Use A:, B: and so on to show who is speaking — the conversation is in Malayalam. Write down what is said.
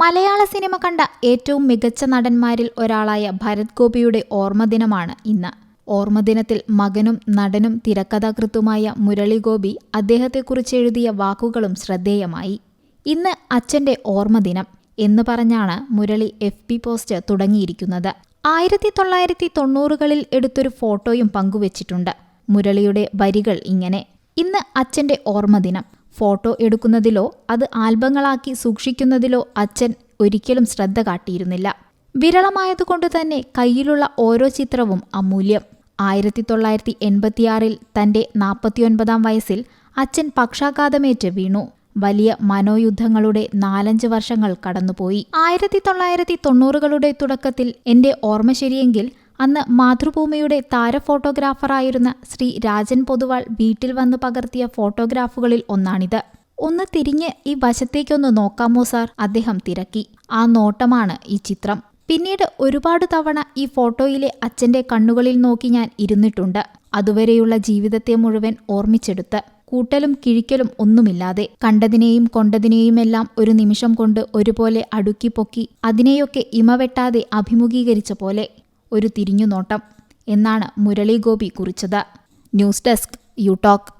A: മലയാള സിനിമ കണ്ട ഏറ്റവും മികച്ച നടന്മാരിൽ ഒരാളായ ഭരത് ഗോപിയുടെ ഓർമ്മദിനമാണ് ഇന്ന്. ഓർമ്മദിനത്തിൽ മകനും നടനും തിരക്കഥാകൃത്തുമായ മുരളി ഗോപി അദ്ദേഹത്തെക്കുറിച്ച് എഴുതിയ വാക്കുകളും ശ്രദ്ധേയമായി. ഇന്ന് അച്ഛന്റെ ഓർമ്മദിനം എന്ന് പറഞ്ഞാണ് മുരളി എഫ് പി പോസ്റ്റ് തുടങ്ങിയിരിക്കുന്നത്. ആയിരത്തി തൊള്ളായിരത്തി തൊണ്ണൂറുകളിൽ എടുത്തൊരു ഫോട്ടോയും പങ്കുവച്ചിട്ടുണ്ട് മുരളിയുടെ വരികൾ ഇങ്ങനെ. ഇന്ന് അച്ഛന്റെ ഓർമ്മദിനം ഫോട്ടോ എടുക്കുന്നതിലോ അത് ആൽബങ്ങളാക്കി സൂക്ഷിക്കുന്നതിലോ അച്ഛൻ ഒരിക്കലും ശ്രദ്ധ കാട്ടിയിരുന്നില്ല. വിരളമായതുകൊണ്ട് തന്നെ കയ്യിലുള്ള ഓരോ ചിത്രവും അമൂല്യം. ആയിരത്തി തൊള്ളായിരത്തി എൺപത്തിയാറിൽ തന്റെ നാൽപ്പത്തിയൊൻപതാം വയസ്സിൽ അച്ഛൻ പക്ഷാഘാതമേറ്റ് വീണു. വലിയ മനോയുദ്ധങ്ങളുടെ നാലഞ്ച് വർഷങ്ങൾ കടന്നുപോയി. ആയിരത്തി തൊള്ളായിരത്തി തൊണ്ണൂറുകളുടെ തുടക്കത്തിൽ എന്റെ ഓർമ്മ ശരിയെങ്കിൽ അന്ന് മാതൃഭൂമിയുടെ താര ഫോട്ടോഗ്രാഫറായിരുന്ന ശ്രീ രാജൻ പൊതുവാൾ വീട്ടിൽ വന്ന് പകർത്തിയ ഫോട്ടോഗ്രാഫുകളിൽ ഒന്നാണിത്. ഒന്ന് തിരിഞ്ഞ് ഈ വശത്തേക്കൊന്ന് നോക്കാമോ സാർ? അദ്ദേഹം തിരക്കി. ആ നോട്ടമാണ് ഈ ചിത്രം. പിന്നീട് ഒരുപാട് തവണ ഈ ഫോട്ടോയിലെ അച്ഛന്റെ കണ്ണുകളിൽ നോക്കി ഞാൻ ഇരുന്നിട്ടുണ്ട്. അതുവരെയുള്ള ജീവിതത്തെ മുഴുവൻ ഓർമ്മിച്ചെടുത്ത് കൂട്ടലും കിഴിക്കലും ഒന്നുമില്ലാതെ കണ്ടതിനെയും കൊണ്ടതിനെയുമെല്ലാം ഒരു നിമിഷം കൊണ്ട് ഒരുപോലെ അടുക്കി പൊക്കി അതിനെയൊക്കെ ഇമവെട്ടാതെ അഭിമുഖീകരിച്ച പോലെ ഒരു തിരിഞ്ഞുനോട്ടം എന്നാണ് മുരളി ഗോപി കുറിച്ചത്. News desk you talk.